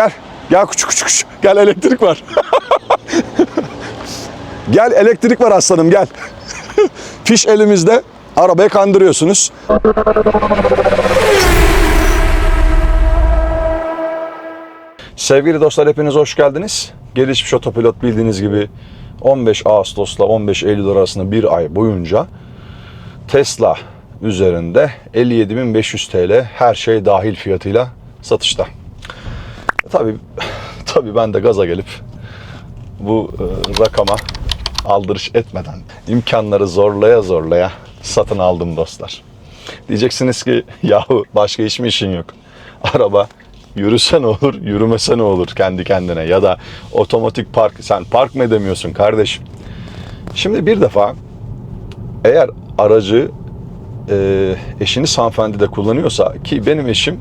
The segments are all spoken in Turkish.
Gel. Gel küçük küçük küçük. Gel elektrik var. gel elektrik var aslanım gel. Fiş elimizde. Arabayı kandırıyorsunuz. Sevgili dostlar hepiniz hoş geldiniz. Gelişmiş Otopilot bildiğiniz gibi 15 Ağustos'la 15 Eylül arasında bir ay boyunca Tesla üzerinde 57.500 TL her şey dahil fiyatıyla satışta. Tabii tabii ben de gaza gelip bu e, rakama aldırış etmeden imkanları zorlaya zorlaya satın aldım dostlar. Diyeceksiniz ki yahu başka hiç mi işin yok? Araba yürüse ne olur, yürümese ne olur kendi kendine ya da otomatik park sen park mı edemiyorsun kardeşim? Şimdi bir defa eğer aracı e, eşiniz hanımefendi de kullanıyorsa ki benim eşim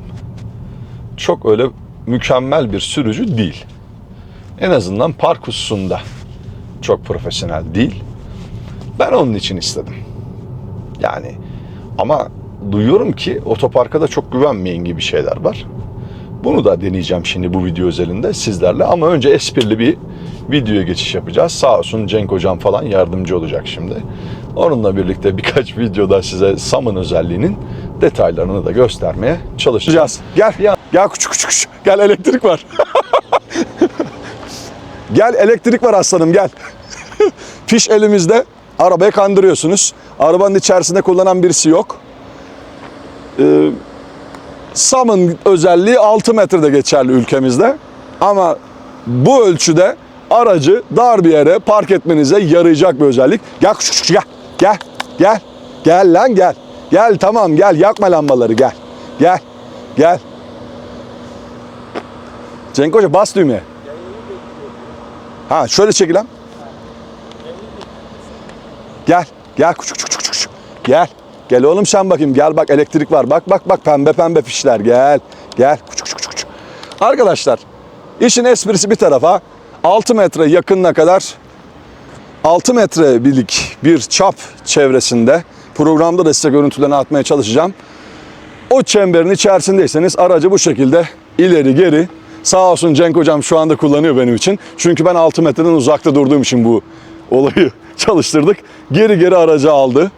çok öyle mükemmel bir sürücü değil. En azından park hususunda çok profesyonel değil. Ben onun için istedim. Yani ama duyuyorum ki otoparka da çok güvenmeyin gibi şeyler var. Bunu da deneyeceğim şimdi bu video özelinde sizlerle ama önce esprili bir videoya geçiş yapacağız. Sağ olsun Cenk hocam falan yardımcı olacak şimdi. Onunla birlikte birkaç videoda size SAM'ın özelliğinin detaylarını da göstermeye çalışacağız. Gel, gel küçük küçük küçük. Gel elektrik var. gel elektrik var aslanım gel. Fiş elimizde. Arabayı kandırıyorsunuz. Arabanın içerisinde kullanan birisi yok. Ee, SAM'ın özelliği 6 metrede geçerli ülkemizde. Ama bu ölçüde aracı dar bir yere park etmenize yarayacak bir özellik. Gel küçük küçük gel. Gel. Gel. Gel lan gel. Gel tamam gel yakma lambaları gel. Gel. Gel. Cenk Hoca bas düğmeye. Ha şöyle çekilem. Gel. Gel küçük küçük küçük küçük. Gel. Gel oğlum sen bakayım. Gel bak elektrik var. Bak bak bak pembe pembe fişler. Gel. Gel. Küçük küçük. küçük. Arkadaşlar işin esprisi bir tarafa 6 metre yakınına kadar 6 metre birlik bir çap çevresinde programda da size görüntülerini atmaya çalışacağım. O çemberin içerisindeyseniz aracı bu şekilde ileri geri sağ olsun Cenk hocam şu anda kullanıyor benim için. Çünkü ben 6 metreden uzakta durduğum için bu olayı çalıştırdık. Geri geri aracı aldı.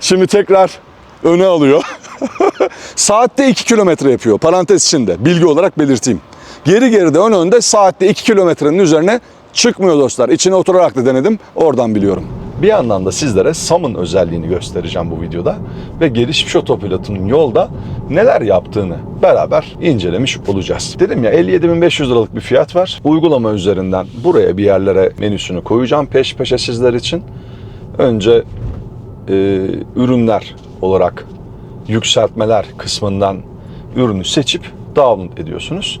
Şimdi tekrar öne alıyor. saatte 2 kilometre yapıyor. Parantez içinde bilgi olarak belirteyim. Geri geri de ön önde saatte 2 kilometrenin üzerine çıkmıyor dostlar. İçine oturarak da denedim. Oradan biliyorum. Bir yandan da sizlere SAM'ın özelliğini göstereceğim bu videoda ve gelişmiş otopilotun yolda neler yaptığını beraber incelemiş olacağız. Dedim ya 57.500 liralık bir fiyat var. Uygulama üzerinden buraya bir yerlere menüsünü koyacağım peş peşe sizler için. Önce e, ürünler olarak yükseltmeler kısmından ürünü seçip download ediyorsunuz.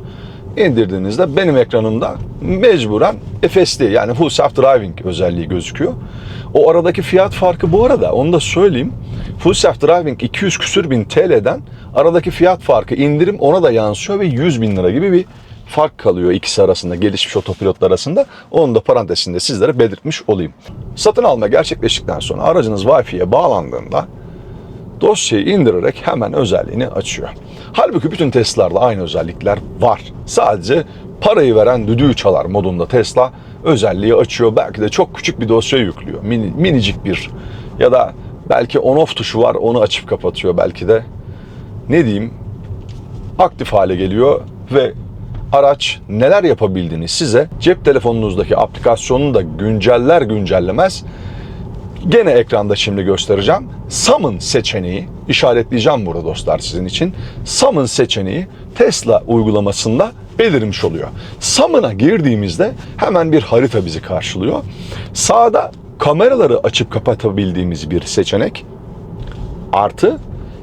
İndirdiğinizde benim ekranımda mecburen FSD yani Full Self Driving özelliği gözüküyor. O aradaki fiyat farkı bu arada onu da söyleyeyim. Full Self Driving 200 küsür bin TL'den aradaki fiyat farkı indirim ona da yansıyor ve 100 bin lira gibi bir fark kalıyor ikisi arasında gelişmiş otopilotlar arasında. Onu da parantezinde sizlere belirtmiş olayım. Satın alma gerçekleştikten sonra aracınız Wi-Fi'ye bağlandığında dosyayı indirerek hemen özelliğini açıyor. Halbuki bütün Tesla'larda aynı özellikler var. Sadece parayı veren düdüğü çalar modunda Tesla özelliği açıyor. Belki de çok küçük bir dosya yüklüyor. Mini, minicik bir ya da belki on off tuşu var onu açıp kapatıyor belki de. Ne diyeyim aktif hale geliyor ve araç neler yapabildiğini size cep telefonunuzdaki aplikasyonunu da günceller güncellemez Gene ekranda şimdi göstereceğim. Summon seçeneği işaretleyeceğim burada dostlar sizin için. Summon seçeneği Tesla uygulamasında belirmiş oluyor. Summon'a girdiğimizde hemen bir harita bizi karşılıyor. Sağda kameraları açıp kapatabildiğimiz bir seçenek. Artı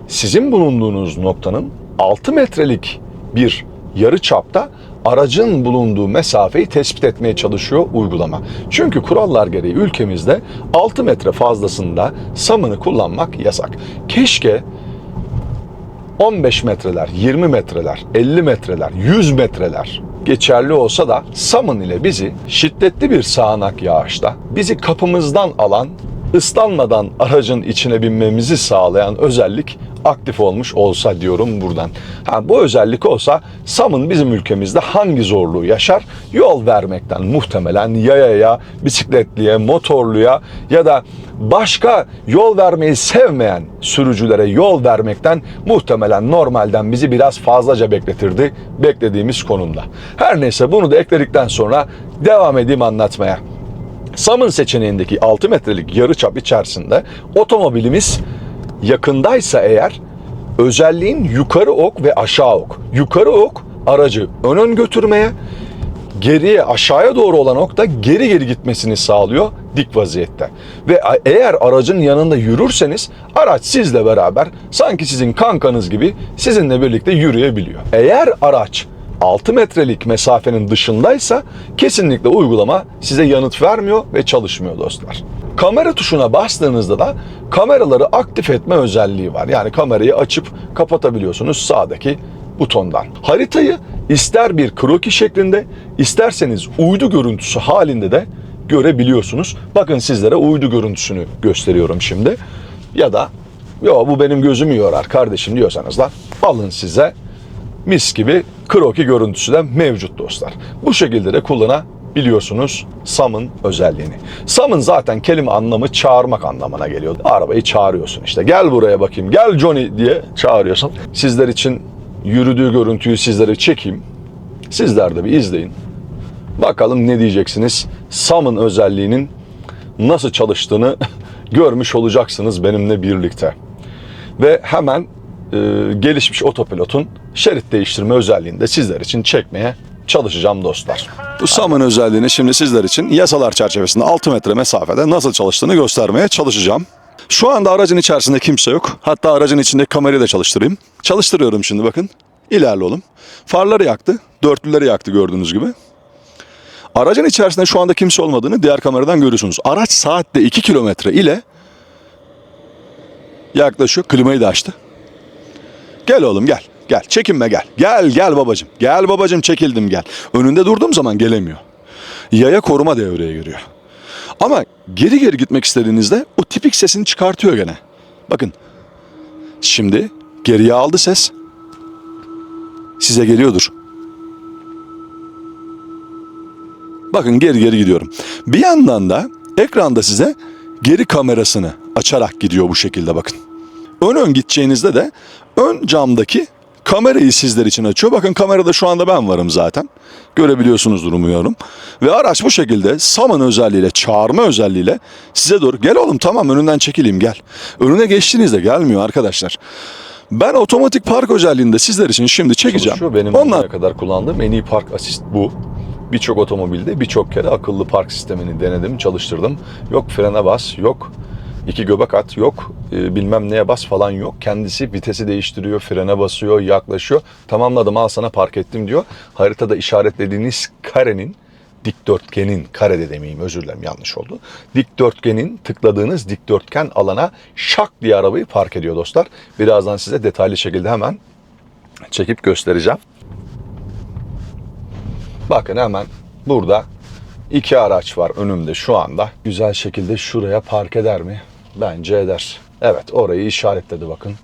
sizin bulunduğunuz noktanın 6 metrelik bir yarı çapta aracın bulunduğu mesafeyi tespit etmeye çalışıyor uygulama. Çünkü kurallar gereği ülkemizde 6 metre fazlasında samını kullanmak yasak. Keşke 15 metreler, 20 metreler, 50 metreler, 100 metreler geçerli olsa da Samın ile bizi şiddetli bir sağanak yağışta bizi kapımızdan alan ıslanmadan aracın içine binmemizi sağlayan özellik aktif olmuş olsa diyorum buradan. Ha, bu özellik olsa SAM'ın bizim ülkemizde hangi zorluğu yaşar? Yol vermekten muhtemelen yayaya, bisikletliye, motorluya ya da başka yol vermeyi sevmeyen sürücülere yol vermekten muhtemelen normalden bizi biraz fazlaca bekletirdi beklediğimiz konumda. Her neyse bunu da ekledikten sonra devam edeyim anlatmaya. SAM'ın seçeneğindeki 6 metrelik yarıçap içerisinde otomobilimiz yakındaysa eğer özelliğin yukarı ok ve aşağı ok. Yukarı ok aracı ön ön götürmeye, geriye aşağıya doğru olan ok da geri geri gitmesini sağlıyor dik vaziyette. Ve eğer aracın yanında yürürseniz araç sizle beraber sanki sizin kankanız gibi sizinle birlikte yürüyebiliyor. Eğer araç 6 metrelik mesafenin dışındaysa kesinlikle uygulama size yanıt vermiyor ve çalışmıyor dostlar. Kamera tuşuna bastığınızda da kameraları aktif etme özelliği var. Yani kamerayı açıp kapatabiliyorsunuz sağdaki butondan. Haritayı ister bir kroki şeklinde isterseniz uydu görüntüsü halinde de görebiliyorsunuz. Bakın sizlere uydu görüntüsünü gösteriyorum şimdi. Ya da yo bu benim gözümü yorar kardeşim diyorsanız da alın size mis gibi kroki görüntüsü de mevcut dostlar. Bu şekilde de kullanabiliyorsunuz SAM'ın özelliğini. SAM'ın zaten kelime anlamı çağırmak anlamına geliyor. Arabayı çağırıyorsun işte. Gel buraya bakayım, gel Johnny diye çağırıyorsun. Sizler için yürüdüğü görüntüyü sizlere çekeyim. Sizler de bir izleyin. Bakalım ne diyeceksiniz? SAM'ın özelliğinin nasıl çalıştığını görmüş olacaksınız benimle birlikte. Ve hemen e, gelişmiş otopilotun şerit değiştirme özelliğini de sizler için çekmeye çalışacağım dostlar. Bu SAM'ın özelliğini şimdi sizler için yasalar çerçevesinde 6 metre mesafede nasıl çalıştığını göstermeye çalışacağım. Şu anda aracın içerisinde kimse yok. Hatta aracın içinde kamerayı da çalıştırayım. Çalıştırıyorum şimdi bakın. İlerle oğlum. Farları yaktı. Dörtlüleri yaktı gördüğünüz gibi. Aracın içerisinde şu anda kimse olmadığını diğer kameradan görüyorsunuz. Araç saatte 2 kilometre ile yaklaşıyor. Klimayı da açtı. Gel oğlum gel. Gel çekinme gel. Gel gel babacım. Gel babacım çekildim gel. Önünde durduğum zaman gelemiyor. Yaya koruma devreye giriyor. Ama geri geri gitmek istediğinizde o tipik sesini çıkartıyor gene. Bakın. Şimdi geriye aldı ses. Size geliyordur. Bakın geri geri gidiyorum. Bir yandan da ekranda size geri kamerasını açarak gidiyor bu şekilde bakın. Ön ön gideceğinizde de ön camdaki kamerayı sizler için açıyor. Bakın kamerada şu anda ben varım zaten. Görebiliyorsunuzdur umuyorum. Ve araç bu şekilde Sam'ın özelliğiyle, çağırma özelliğiyle size doğru gel oğlum tamam önünden çekileyim gel. Önüne geçtiğinizde gelmiyor arkadaşlar. Ben otomatik park özelliğinde sizler için şimdi çekeceğim. Şu benim Onlar... kadar kullandığım en iyi park asist bu. Birçok otomobilde birçok kere akıllı park sistemini denedim, çalıştırdım. Yok frene bas, yok iki göbek at, yok e, bilmem neye bas falan yok. Kendisi vitesi değiştiriyor, frene basıyor, yaklaşıyor. Tamamladım al sana park ettim diyor. Haritada işaretlediğiniz karenin dikdörtgenin, kare de demeyeyim özür dilerim yanlış oldu. Dikdörtgenin tıkladığınız dikdörtgen alana şak diye arabayı park ediyor dostlar. Birazdan size detaylı şekilde hemen çekip göstereceğim. Bakın hemen burada iki araç var önümde şu anda. Güzel şekilde şuraya park eder mi? Bence eder. Evet orayı işaretledi bakın.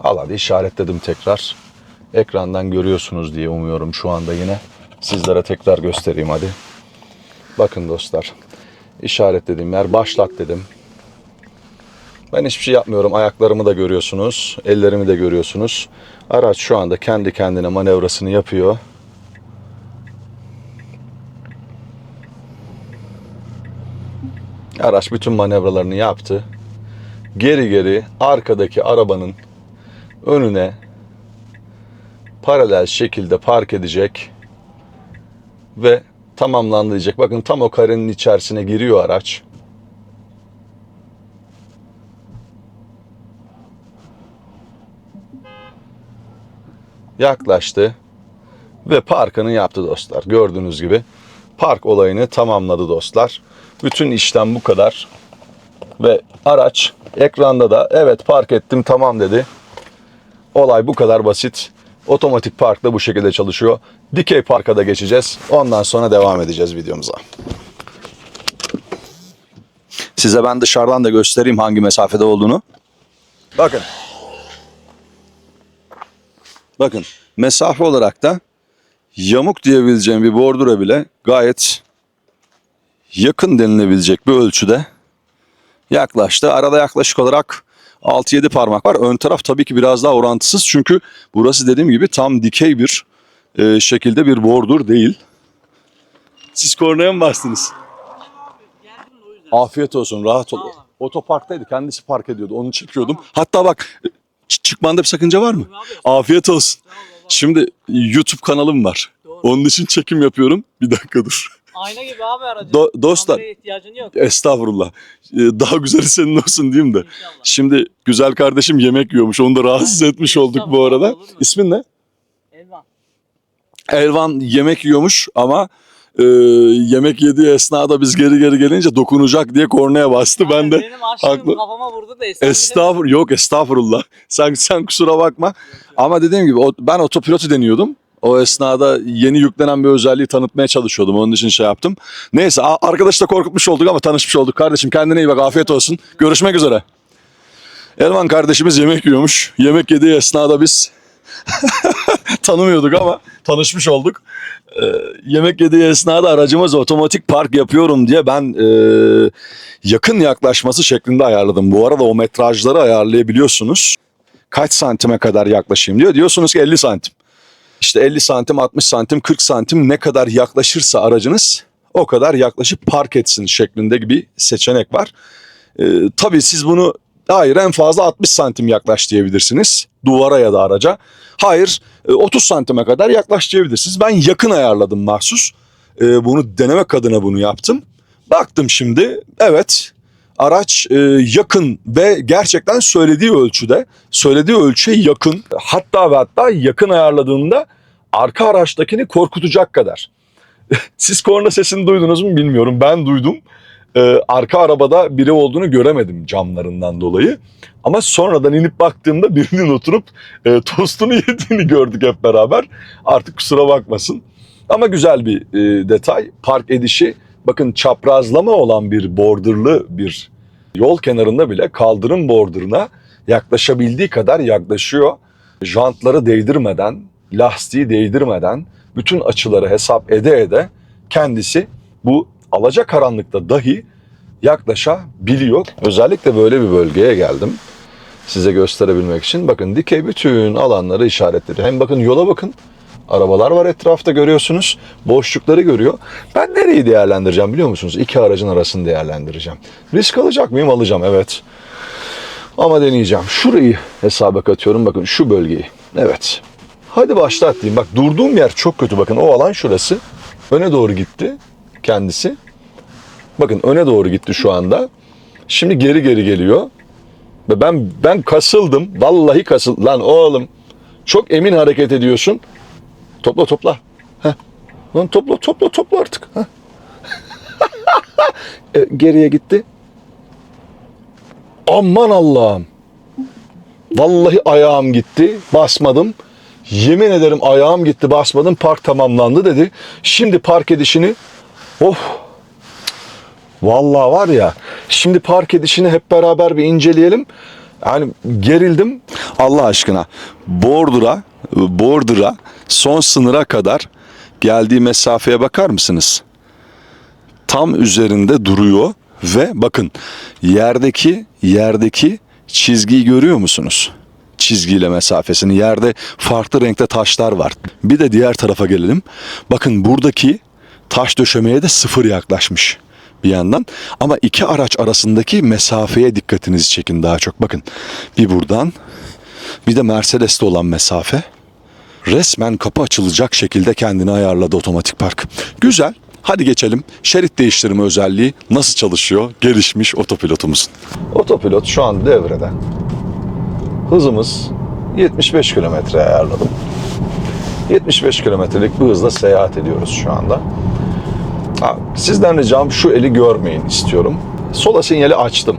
Al hadi işaretledim tekrar. Ekrandan görüyorsunuz diye umuyorum şu anda yine. Sizlere tekrar göstereyim hadi. Bakın dostlar. İşaretlediğim yer başlat dedim. Ben hiçbir şey yapmıyorum. Ayaklarımı da görüyorsunuz. Ellerimi de görüyorsunuz. Araç şu anda kendi kendine manevrasını yapıyor. Araç bütün manevralarını yaptı. Geri geri arkadaki arabanın önüne paralel şekilde park edecek ve tamamlandı. Bakın tam o karenin içerisine giriyor araç. Yaklaştı ve parkını yaptı dostlar. Gördüğünüz gibi park olayını tamamladı dostlar. Bütün işlem bu kadar. Ve araç ekranda da evet park ettim tamam dedi. Olay bu kadar basit. Otomatik park da bu şekilde çalışıyor. Dikey parka da geçeceğiz. Ondan sonra devam edeceğiz videomuza. Size ben dışarıdan da göstereyim hangi mesafede olduğunu. Bakın. Bakın mesafe olarak da yamuk diyebileceğim bir bordura bile gayet yakın denilebilecek bir ölçüde yaklaştı. Arada yaklaşık olarak 6-7 parmak var. Ön taraf tabii ki biraz daha orantısız çünkü burası dediğim gibi tam dikey bir e, şekilde bir bordur değil. Siz kornaya mı bastınız? Afiyet olsun, rahat ol. Otoparktaydı, kendisi park ediyordu. Onu çekiyordum. Hatta bak, çıkmanda bir sakınca var mı? Afiyet olsun. Şimdi YouTube kanalım var. Onun için çekim yapıyorum. Bir dakika dur. Ayna gibi abi aracın. Do- dostlar. Kameraya ihtiyacın yok. Estağfurullah. Ee, Daha güzeli senin olsun diyeyim de. İnşallah. Şimdi güzel kardeşim yemek yiyormuş. Onu da rahatsız etmiş olduk bu arada. Olur mu? İsmin ne? Elvan. Elvan yemek yiyormuş ama e, yemek yediği esnada biz geri geri gelince dokunacak diye kornaya bastı. Ben de Benim aşkım haklı. kafama vurdu da estağfurullah. estağfurullah yok estağfurullah. Sen sen kusura bakma. Ama dediğim gibi o- ben otopilotu deniyordum. O esnada yeni yüklenen bir özelliği tanıtmaya çalışıyordum. Onun için şey yaptım. Neyse arkadaşla korkutmuş olduk ama tanışmış olduk. Kardeşim kendine iyi bak. Afiyet olsun. Görüşmek üzere. Elvan kardeşimiz yemek yiyormuş. Yemek yediği esnada biz tanımıyorduk ama tanışmış olduk. Ee, yemek yediği esnada aracımız otomatik park yapıyorum diye ben e, yakın yaklaşması şeklinde ayarladım. Bu arada o metrajları ayarlayabiliyorsunuz. Kaç santime kadar yaklaşayım diyor. Diyorsunuz ki 50 santim. İşte 50 santim, 60 santim, 40 santim ne kadar yaklaşırsa aracınız o kadar yaklaşıp park etsin şeklinde bir seçenek var. Ee, tabii siz bunu hayır en fazla 60 santim yaklaş diyebilirsiniz duvara ya da araca. Hayır e, 30 santime kadar yaklaş diyebilirsiniz. Ben yakın ayarladım mahsus. Ee, bunu denemek adına bunu yaptım. Baktım şimdi evet araç e, yakın ve gerçekten söylediği ölçüde söylediği ölçüye yakın hatta ve hatta yakın ayarladığında arka araçtakini korkutacak kadar. Siz korna sesini duydunuz mu bilmiyorum ben duydum. Ee, arka arabada biri olduğunu göremedim camlarından dolayı. Ama sonradan inip baktığımda birinin oturup e, tostunu yediğini gördük hep beraber. Artık kusura bakmasın. Ama güzel bir e, detay. Park edişi bakın çaprazlama olan bir borderlı bir yol kenarında bile kaldırım borderına yaklaşabildiği kadar yaklaşıyor. Jantları değdirmeden, lastiği değdirmeden bütün açıları hesap ede ede kendisi bu alacakaranlıkta dahi yaklaşabiliyor. Özellikle böyle bir bölgeye geldim size gösterebilmek için. Bakın dikey bütün alanları işaretledi. Hem bakın yola bakın. Arabalar var etrafta görüyorsunuz. Boşlukları görüyor. Ben nereyi değerlendireceğim biliyor musunuz? İki aracın arasını değerlendireceğim. Risk alacak mıyım? Alacağım evet. Ama deneyeceğim. Şurayı hesaba katıyorum. Bakın şu bölgeyi. Evet. Hadi başlat diyeyim. Bak durduğum yer çok kötü. Bakın o alan şurası. Öne doğru gitti kendisi. Bakın öne doğru gitti şu anda. Şimdi geri geri geliyor. Ve ben ben kasıldım. Vallahi kasıl. Lan oğlum çok emin hareket ediyorsun. Topla topla. Heh. Lan topla topla topla artık. E, geriye gitti. Aman Allah'ım. Vallahi ayağım gitti. Basmadım. Yemin ederim ayağım gitti basmadım. Park tamamlandı dedi. Şimdi park edişini of Vallahi var ya şimdi park edişini hep beraber bir inceleyelim. Yani gerildim. Allah aşkına bordura, bordura son sınıra kadar geldiği mesafeye bakar mısınız? Tam üzerinde duruyor ve bakın yerdeki yerdeki çizgiyi görüyor musunuz? Çizgiyle mesafesini yerde farklı renkte taşlar var. Bir de diğer tarafa gelelim. Bakın buradaki taş döşemeye de sıfır yaklaşmış bir yandan. Ama iki araç arasındaki mesafeye dikkatinizi çekin daha çok. Bakın bir buradan bir de Mercedes'te olan mesafe. Resmen kapı açılacak şekilde kendini ayarladı otomatik park. Güzel. Hadi geçelim. Şerit değiştirme özelliği nasıl çalışıyor? Gelişmiş otopilotumuzun. Otopilot şu an devrede. Hızımız 75 kilometre ayarladım. 75 kilometrelik bir hızla seyahat ediyoruz şu anda. Ha, sizden ricam şu eli görmeyin istiyorum. Sola sinyali açtım.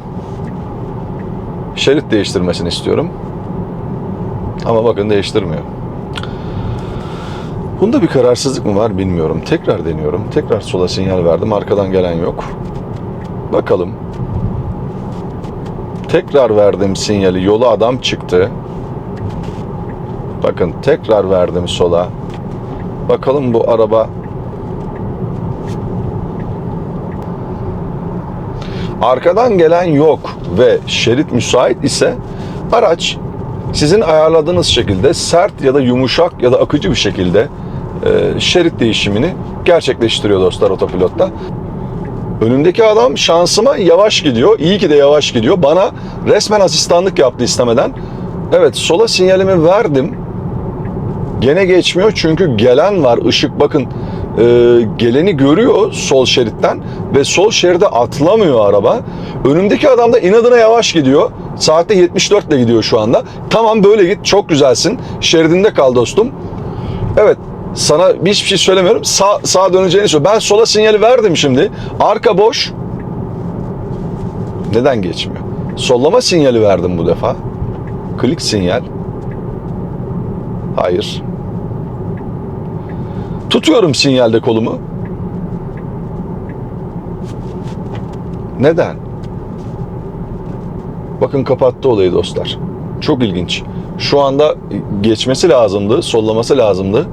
Şerit değiştirmesini istiyorum. Ama bakın değiştirmiyor. Bunda bir kararsızlık mı var bilmiyorum. Tekrar deniyorum. Tekrar sola sinyal verdim. Arkadan gelen yok. Bakalım. Tekrar verdim sinyali. Yola adam çıktı. Bakın tekrar verdim sola. Bakalım bu araba arkadan gelen yok ve şerit müsait ise araç sizin ayarladığınız şekilde sert ya da yumuşak ya da akıcı bir şekilde şerit değişimini gerçekleştiriyor dostlar otopilotta. Önümdeki adam şansıma yavaş gidiyor. İyi ki de yavaş gidiyor. Bana resmen asistanlık yaptı istemeden. Evet sola sinyalimi verdim. Gene geçmiyor çünkü gelen var. Işık bakın e, geleni görüyor sol şeritten ve sol şeride atlamıyor araba. Önümdeki adam da inadına yavaş gidiyor. Saatte 74 ile gidiyor şu anda. Tamam böyle git çok güzelsin. Şeridinde kal dostum. Evet sana hiçbir şey söylemiyorum. Sağ, sağa döneceğini söyle. Ben sola sinyali verdim şimdi. Arka boş. Neden geçmiyor? Sollama sinyali verdim bu defa. Klik sinyal. Hayır. Tutuyorum sinyalde kolumu. Neden? Bakın kapattı olayı dostlar. Çok ilginç. Şu anda geçmesi lazımdı, sollaması lazımdı.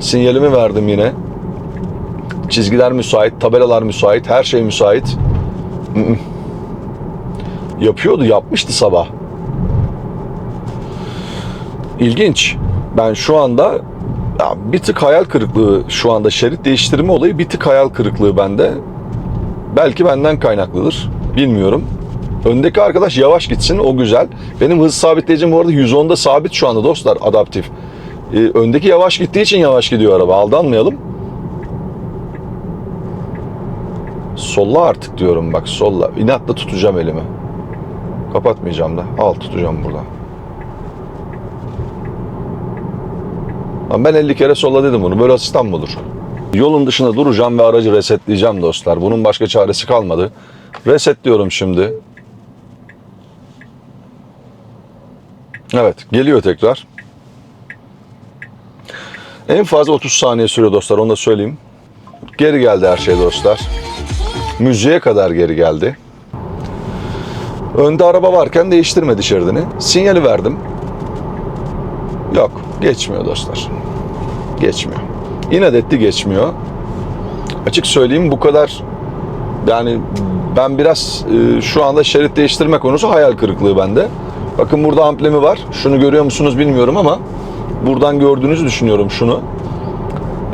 Sinyalimi verdim yine. Çizgiler müsait, tabelalar müsait, her şey müsait. Yapıyordu, yapmıştı sabah. İlginç. Ben şu anda ya bir tık hayal kırıklığı şu anda şerit değiştirme olayı bir tık hayal kırıklığı bende. Belki benden kaynaklıdır. Bilmiyorum. Öndeki arkadaş yavaş gitsin o güzel. Benim hız sabitleyicim bu arada 110'da sabit şu anda dostlar adaptif. Ee, öndeki yavaş gittiği için yavaş gidiyor araba aldanmayalım. Solla artık diyorum bak solla. İnatla tutacağım elimi. Kapatmayacağım da. Al tutacağım burada. Ben 50 kere solla dedim bunu. Böyle asistan mı olur? Yolun dışında duracağım ve aracı resetleyeceğim dostlar. Bunun başka çaresi kalmadı. Resetliyorum şimdi. Evet, geliyor tekrar. En fazla 30 saniye sürüyor dostlar, onu da söyleyeyim. Geri geldi her şey dostlar. Müziğe kadar geri geldi. Önde araba varken değiştirmedi şeridini. Sinyali verdim. Yok, geçmiyor dostlar. Geçmiyor. İnat etti geçmiyor. Açık söyleyeyim bu kadar yani ben biraz e, şu anda şerit değiştirme konusu hayal kırıklığı bende. Bakın burada amblemi var. Şunu görüyor musunuz bilmiyorum ama buradan gördüğünüzü düşünüyorum şunu.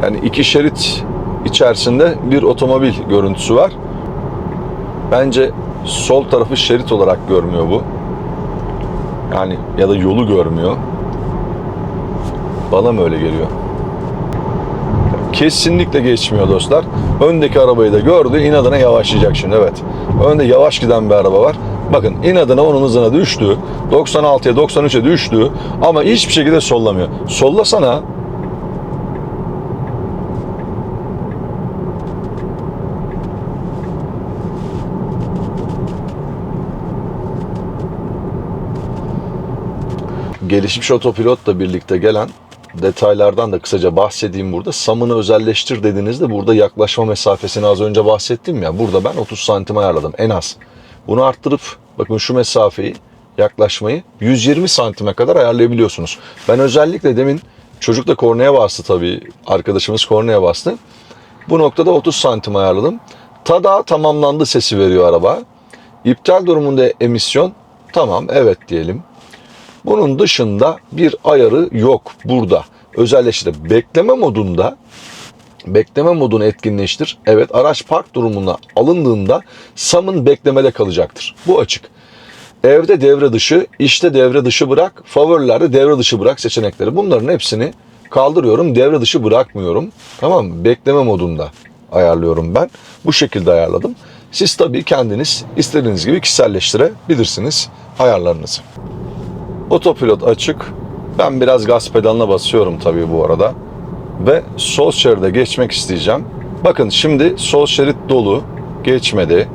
Yani iki şerit içerisinde bir otomobil görüntüsü var. Bence sol tarafı şerit olarak görmüyor bu. Yani ya da yolu görmüyor. Bana mı öyle geliyor? Kesinlikle geçmiyor dostlar. Öndeki arabayı da gördü. inadına yavaşlayacak şimdi evet. Önde yavaş giden bir araba var. Bakın inadına onun hızına düştü. 96'ya 93'e düştü. Ama hiçbir şekilde sollamıyor. Sollasana. gelişmiş otopilotla birlikte gelen detaylardan da kısaca bahsedeyim burada. Samını özelleştir dediğinizde burada yaklaşma mesafesini az önce bahsettim ya. Burada ben 30 santim ayarladım en az. Bunu arttırıp bakın şu mesafeyi yaklaşmayı 120 santime kadar ayarlayabiliyorsunuz. Ben özellikle demin çocuk da kornaya bastı tabii. Arkadaşımız kornaya bastı. Bu noktada 30 santim ayarladım. Tada tamamlandı sesi veriyor araba. İptal durumunda emisyon tamam evet diyelim. Bunun dışında bir ayarı yok burada. Özelleştir. Bekleme modunda bekleme modunu etkinleştir. Evet araç park durumuna alındığında SAM'ın beklemede kalacaktır. Bu açık. Evde devre dışı, işte devre dışı bırak, favorilerde devre dışı bırak seçenekleri. Bunların hepsini kaldırıyorum. Devre dışı bırakmıyorum. Tamam mı? Bekleme modunda ayarlıyorum ben. Bu şekilde ayarladım. Siz tabii kendiniz istediğiniz gibi kişiselleştirebilirsiniz ayarlarınızı. Otopilot açık. Ben biraz gaz pedalına basıyorum tabii bu arada. Ve sol şeride geçmek isteyeceğim. Bakın şimdi sol şerit dolu. Geçmedi.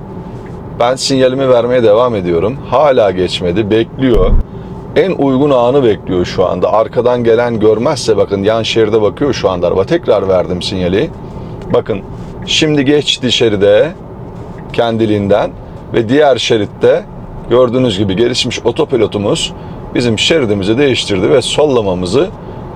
Ben sinyalimi vermeye devam ediyorum. Hala geçmedi. Bekliyor. En uygun anı bekliyor şu anda. Arkadan gelen görmezse bakın yan şeride bakıyor şu anda araba. Tekrar verdim sinyali. Bakın şimdi geçti şeride kendiliğinden ve diğer şeritte gördüğünüz gibi gelişmiş otopilotumuz bizim şeridimizi değiştirdi ve sollamamızı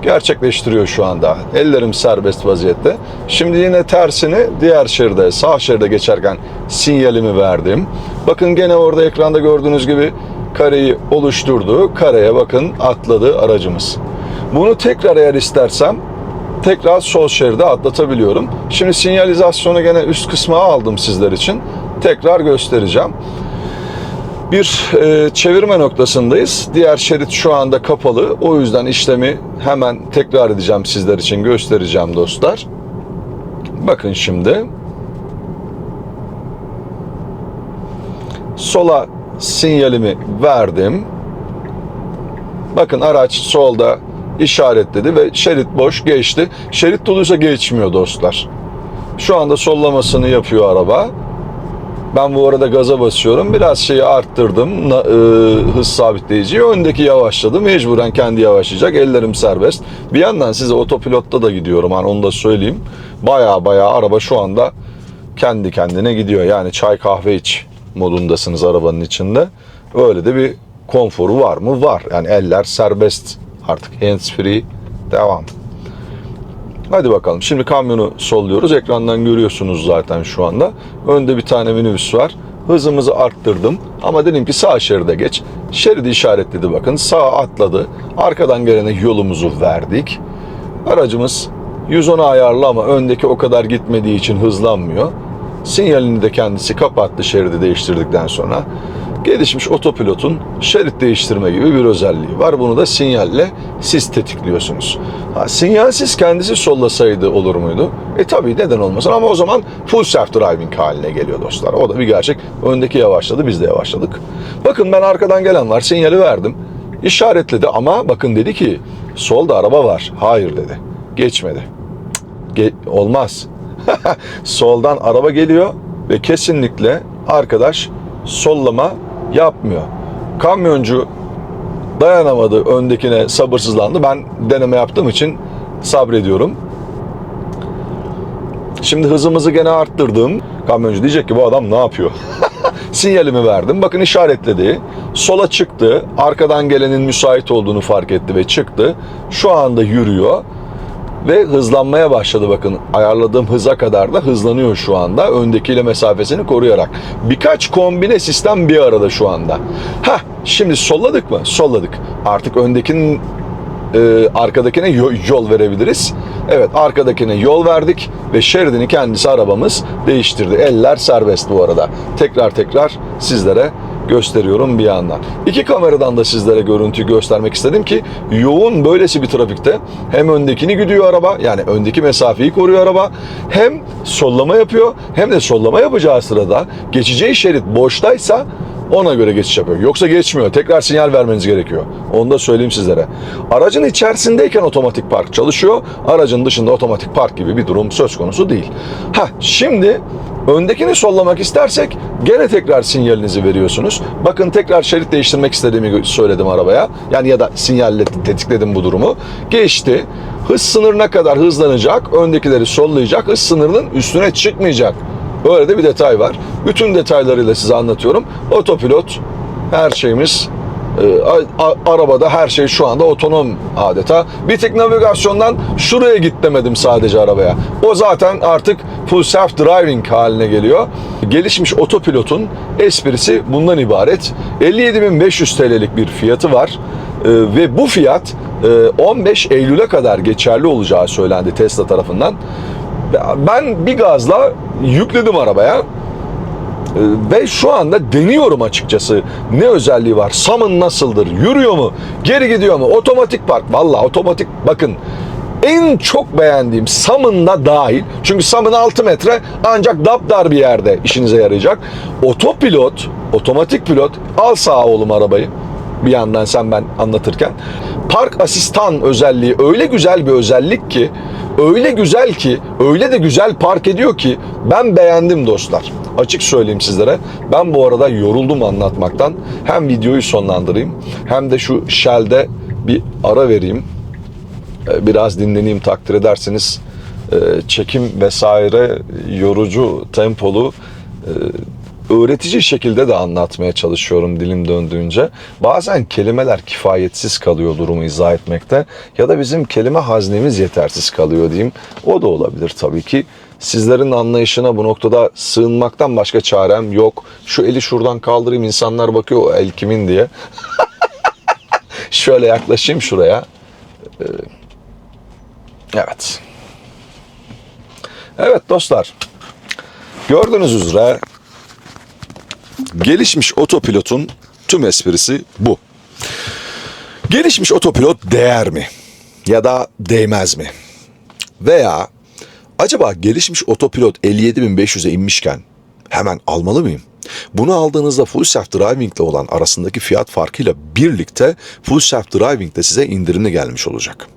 gerçekleştiriyor şu anda. Ellerim serbest vaziyette. Şimdi yine tersini diğer şeride, sağ şeride geçerken sinyalimi verdim. Bakın gene orada ekranda gördüğünüz gibi kareyi oluşturdu. Kareye bakın atladı aracımız. Bunu tekrar eğer istersem tekrar sol şeride atlatabiliyorum. Şimdi sinyalizasyonu gene üst kısma aldım sizler için. Tekrar göstereceğim. Bir e, çevirme noktasındayız. Diğer şerit şu anda kapalı. O yüzden işlemi hemen tekrar edeceğim sizler için göstereceğim dostlar. Bakın şimdi. Sola sinyalimi verdim. Bakın araç solda işaretledi ve şerit boş geçti. Şerit doluysa geçmiyor dostlar. Şu anda sollamasını yapıyor araba. Ben bu arada gaza basıyorum. Biraz şeyi arttırdım. e, hız sabitleyiciyi. Öndeki yavaşladı. Mecburen kendi yavaşlayacak. Ellerim serbest. Bir yandan size otopilotta da gidiyorum. Hani onu da söyleyeyim. Baya baya araba şu anda kendi kendine gidiyor. Yani çay kahve iç modundasınız arabanın içinde. Öyle de bir konforu var mı? Var. Yani eller serbest. Artık hands free. Devam. Hadi bakalım. Şimdi kamyonu solluyoruz. Ekrandan görüyorsunuz zaten şu anda. Önde bir tane minibüs var. Hızımızı arttırdım. Ama dedim ki sağ şeride geç. Şeridi işaretledi bakın. Sağa atladı. Arkadan gelene yolumuzu verdik. Aracımız 110'a ayarlı ama öndeki o kadar gitmediği için hızlanmıyor. Sinyalini de kendisi kapattı şeridi değiştirdikten sonra. Gelişmiş otopilotun şerit değiştirme gibi bir özelliği var. Bunu da sinyalle siz tetikliyorsunuz. Ha, sinyalsiz kendisi sollasaydı olur muydu? E tabii neden olmasın ama o zaman full self driving haline geliyor dostlar. O da bir gerçek. Öndeki yavaşladı biz de yavaşladık. Bakın ben arkadan gelen var sinyali verdim. İşaretledi ama bakın dedi ki solda araba var. Hayır dedi. Geçmedi. Ge- olmaz. Soldan araba geliyor ve kesinlikle arkadaş sollama yapmıyor. Kamyoncu dayanamadı öndekine sabırsızlandı. Ben deneme yaptığım için sabrediyorum. Şimdi hızımızı gene arttırdım. Kamyoncu diyecek ki bu adam ne yapıyor? Sinyalimi verdim. Bakın işaretledi. Sola çıktı. Arkadan gelenin müsait olduğunu fark etti ve çıktı. Şu anda yürüyor ve hızlanmaya başladı bakın. Ayarladığım hıza kadar da hızlanıyor şu anda. Öndekiyle mesafesini koruyarak. Birkaç kombine sistem bir arada şu anda. Ha şimdi solladık mı? Solladık. Artık öndekinin e, arkadakine yo- yol verebiliriz. Evet arkadakine yol verdik ve şeridini kendisi arabamız değiştirdi. Eller serbest bu arada. Tekrar tekrar sizlere gösteriyorum bir yandan. İki kameradan da sizlere görüntüyü göstermek istedim ki yoğun böylesi bir trafikte hem öndekini gidiyor araba yani öndeki mesafeyi koruyor araba hem sollama yapıyor hem de sollama yapacağı sırada geçeceği şerit boştaysa ona göre geçiş yapıyor. Yoksa geçmiyor. Tekrar sinyal vermeniz gerekiyor. Onu da söyleyeyim sizlere. Aracın içerisindeyken otomatik park çalışıyor. Aracın dışında otomatik park gibi bir durum söz konusu değil. Ha şimdi öndekini sollamak istersek gene tekrar sinyalinizi veriyorsunuz. Bakın tekrar şerit değiştirmek istediğimi söyledim arabaya. Yani ya da sinyalle tetikledim bu durumu. Geçti. Hız sınırına kadar hızlanacak. Öndekileri sollayacak. Hız sınırının üstüne çıkmayacak. Böyle de bir detay var. Bütün detaylarıyla size anlatıyorum. Otopilot her şeyimiz e, arabada her şey şu anda otonom adeta. Bir tek navigasyondan şuraya git demedim sadece arabaya. O zaten artık full self driving haline geliyor. Gelişmiş otopilotun esprisi bundan ibaret. 57.500 TL'lik bir fiyatı var. E, ve bu fiyat e, 15 Eylül'e kadar geçerli olacağı söylendi Tesla tarafından. Ben bir gazla yükledim arabaya. Ee, Ve şu anda deniyorum açıkçası. Ne özelliği var? Summon nasıldır? Yürüyor mu? Geri gidiyor mu? Otomatik park. Valla otomatik bakın. En çok beğendiğim Summon'da dahil. Çünkü Summon 6 metre ancak dapdar bir yerde işinize yarayacak. Otopilot, otomatik pilot al sağa oğlum arabayı bir yandan sen ben anlatırken. Park asistan özelliği öyle güzel bir özellik ki, öyle güzel ki, öyle de güzel park ediyor ki ben beğendim dostlar. Açık söyleyeyim sizlere. Ben bu arada yoruldum anlatmaktan. Hem videoyu sonlandırayım hem de şu Shell'de bir ara vereyim. Ee, Biraz dinleneyim takdir ederseniz. Ee, Çekim vesaire yorucu, tempolu. Ee, öğretici şekilde de anlatmaya çalışıyorum dilim döndüğünce. Bazen kelimeler kifayetsiz kalıyor durumu izah etmekte ya da bizim kelime haznemiz yetersiz kalıyor diyeyim. O da olabilir tabii ki. Sizlerin anlayışına bu noktada sığınmaktan başka çarem yok. Şu eli şuradan kaldırayım insanlar bakıyor o el kimin diye. Şöyle yaklaşayım şuraya. Ee, Evet. Evet dostlar. Gördüğünüz üzere gelişmiş otopilotun tüm esprisi bu. Gelişmiş otopilot değer mi? Ya da değmez mi? Veya acaba gelişmiş otopilot 57.500'e inmişken hemen almalı mıyım? Bunu aldığınızda full self driving ile olan arasındaki fiyat farkıyla birlikte full self driving de size indirimli gelmiş olacak.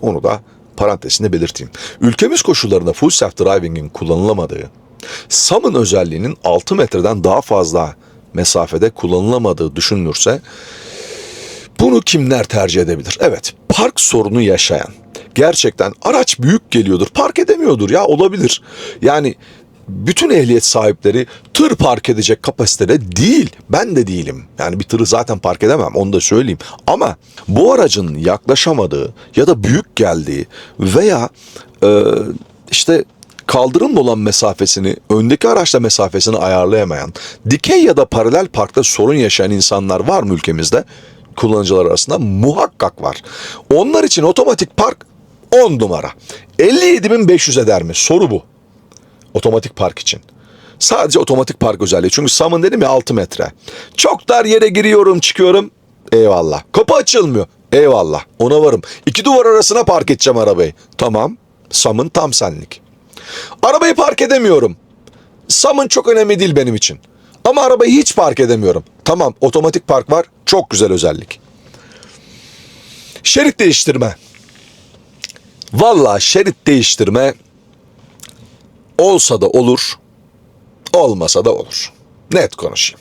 Onu da parantezinde belirteyim. Ülkemiz koşullarında full self driving'in kullanılamadığı, SAM'ın özelliğinin 6 metreden daha fazla mesafede kullanılamadığı düşünülürse bunu kimler tercih edebilir? Evet, park sorunu yaşayan, gerçekten araç büyük geliyordur, park edemiyordur ya olabilir. Yani bütün ehliyet sahipleri tır park edecek kapasitede değil. Ben de değilim. Yani bir tırı zaten park edemem onu da söyleyeyim. Ama bu aracın yaklaşamadığı ya da büyük geldiği veya e, işte kaldırımla olan mesafesini, öndeki araçla mesafesini ayarlayamayan, dikey ya da paralel parkta sorun yaşayan insanlar var mı ülkemizde? Kullanıcılar arasında muhakkak var. Onlar için otomatik park 10 numara. 57.500 eder mi? Soru bu. Otomatik park için. Sadece otomatik park özelliği. Çünkü Sam'ın dedim ya 6 metre. Çok dar yere giriyorum çıkıyorum. Eyvallah. Kapı açılmıyor. Eyvallah. Ona varım. İki duvar arasına park edeceğim arabayı. Tamam. Sam'ın tam senlik. Arabayı park edemiyorum. Sam'ın çok önemli değil benim için. Ama arabayı hiç park edemiyorum. Tamam otomatik park var. Çok güzel özellik. Şerit değiştirme. Valla şerit değiştirme olsa da olur, olmasa da olur. Net konuşayım.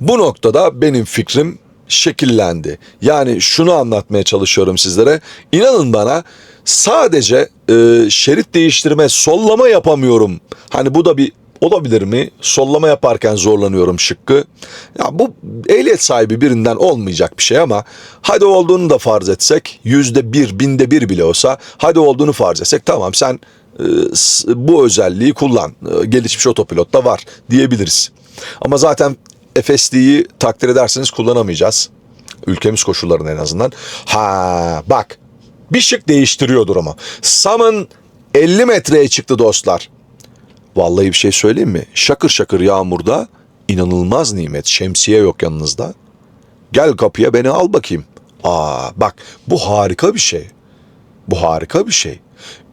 Bu noktada benim fikrim şekillendi. Yani şunu anlatmaya çalışıyorum sizlere. İnanın bana sadece e, şerit değiştirme, sollama yapamıyorum. Hani bu da bir olabilir mi? Sollama yaparken zorlanıyorum şıkkı. Ya bu ehliyet sahibi birinden olmayacak bir şey ama hadi olduğunu da farz etsek yüzde bir, binde bir bile olsa hadi olduğunu farz etsek tamam sen e, bu özelliği kullan. E, Gelişmiş otopilotta var diyebiliriz. Ama zaten FSD'yi takdir ederseniz kullanamayacağız. Ülkemiz koşullarında en azından. Ha bak bir şık değiştiriyor durumu. Sam'ın 50 metreye çıktı dostlar. Vallahi bir şey söyleyeyim mi? Şakır şakır yağmurda inanılmaz nimet. Şemsiye yok yanınızda. Gel kapıya beni al bakayım. Aa bak bu harika bir şey. Bu harika bir şey.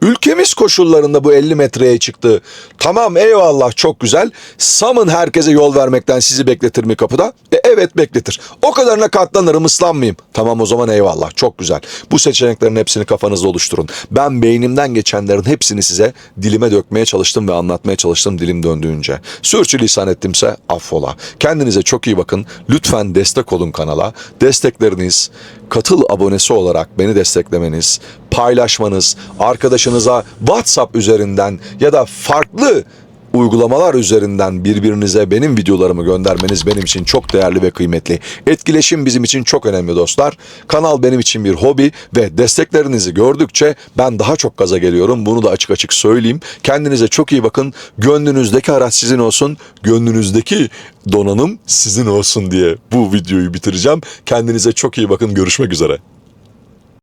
Ülkemiz koşullarında bu 50 metreye çıktı. Tamam eyvallah çok güzel. Sam'ın herkese yol vermekten sizi bekletir mi kapıda? E, evet bekletir. O kadarına katlanırım ıslanmayayım. Tamam o zaman eyvallah çok güzel. Bu seçeneklerin hepsini kafanızda oluşturun. Ben beynimden geçenlerin hepsini size dilime dökmeye çalıştım ve anlatmaya çalıştım dilim döndüğünce. Sürçülisan ettimse affola. Kendinize çok iyi bakın. Lütfen destek olun kanala. Destekleriniz, katıl abonesi olarak beni desteklemeniz, paylaşmanız, arkadaşınıza WhatsApp üzerinden ya da farklı uygulamalar üzerinden birbirinize benim videolarımı göndermeniz benim için çok değerli ve kıymetli. Etkileşim bizim için çok önemli dostlar. Kanal benim için bir hobi ve desteklerinizi gördükçe ben daha çok gaza geliyorum. Bunu da açık açık söyleyeyim. Kendinize çok iyi bakın. Gönlünüzdeki araç sizin olsun. Gönlünüzdeki donanım sizin olsun diye bu videoyu bitireceğim. Kendinize çok iyi bakın. Görüşmek üzere.